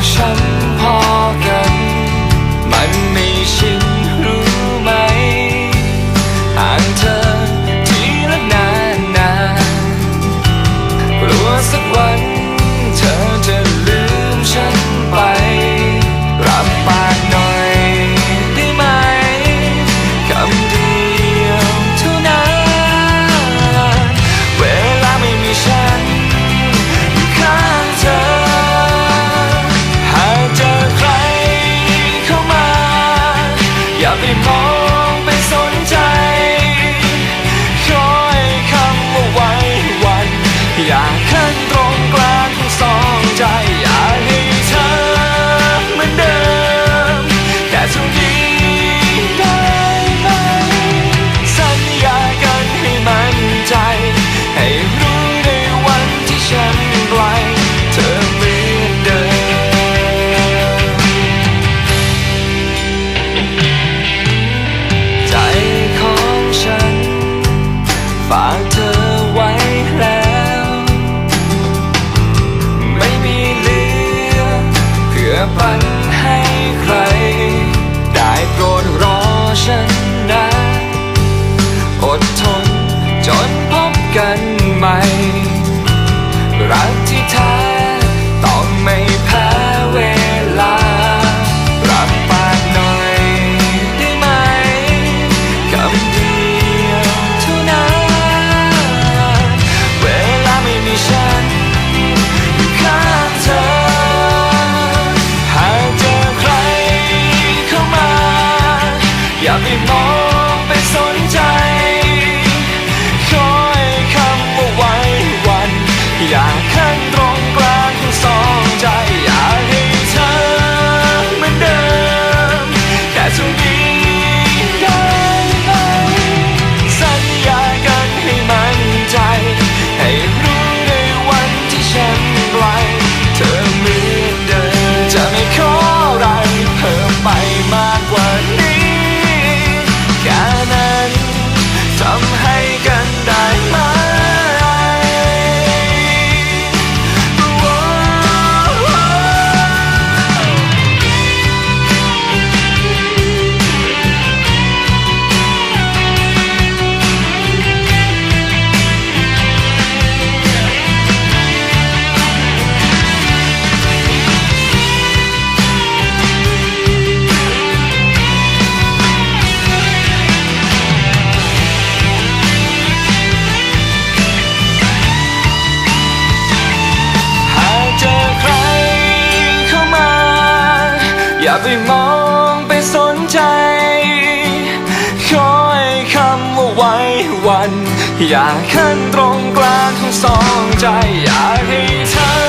Russian กว่านี้ แค่นั้นทำให้ อย่าไปมองไปสนใจ คอยคำว่าไว้วัน อย่าขั้นตรงกลางของสองใจ อยากให้เธอ